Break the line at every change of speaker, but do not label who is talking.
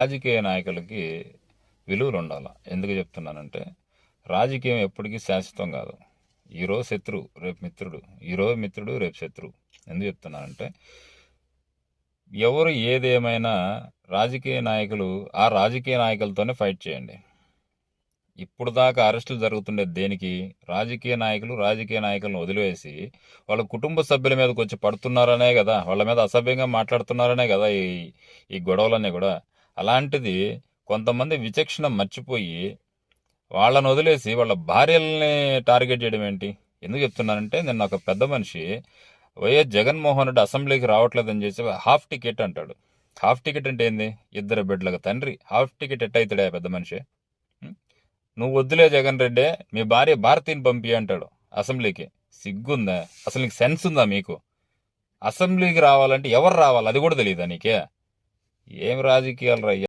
రాజకీయ నాయకులకి విలువలు ఉండాలి ఎందుకు చెప్తున్నానంటే రాజకీయం ఎప్పటికీ శాశ్వతం కాదు. ఈరోజు శత్రువు రేపు మిత్రుడు. ఈరోజు మిత్రుడు రేపు శత్రువు ఎందుకు చెప్తున్నానంటే ఎవరు ఏదేమైనా రాజకీయ నాయకులు ఆ రాజకీయ నాయకులతోనే ఫైట్ చేయండి. ఇప్పుడు దాకా అరెస్టులు జరుగుతుండే దేనికి? రాజకీయ నాయకులు రాజకీయ నాయకులను వదిలివేసి వాళ్ళ కుటుంబ సభ్యుల మీదకి వచ్చి పడుతున్నారనే కదా. వాళ్ళ మీద అసభ్యంగా మాట్లాడుతున్నారనే కదా ఈ ఈ గొడవలన్నీ కూడా. అలాంటిది కొంతమంది విచక్షణ మర్చిపోయి వాళ్ళని వదిలేసి వాళ్ళ భార్యల్ని టార్గెట్ చేయడం ఏంటి? ఎందుకు చెప్తున్నానంటే నిన్న ఒక పెద్ద మనిషి వైఎస్ జగన్మోహన్ రెడ్డి అసెంబ్లీకి రావట్లేదని చేసి హాఫ్ టికెట్ అంటాడు. హాఫ్ టికెట్ అంటే ఏంది? ఇద్దరు బిడ్డలకు తండ్రి. హాఫ్ టికెట్ ఎట్ అవుతాడే పెద్ద మనిషి? నువ్వు వద్దులే జగన్ రెడ్డి మీ భార్య భారతిని పంపి అంటాడు అసెంబ్లీకి. సిగ్గుందా? అసలు నీకు సెన్స్ ఉందా మీకు? అసెంబ్లీకి రావాలంటే ఎవరు రావాలి? అది కూడా తెలియదా నీకే? ఏం రాజకీయాలు రయ్యా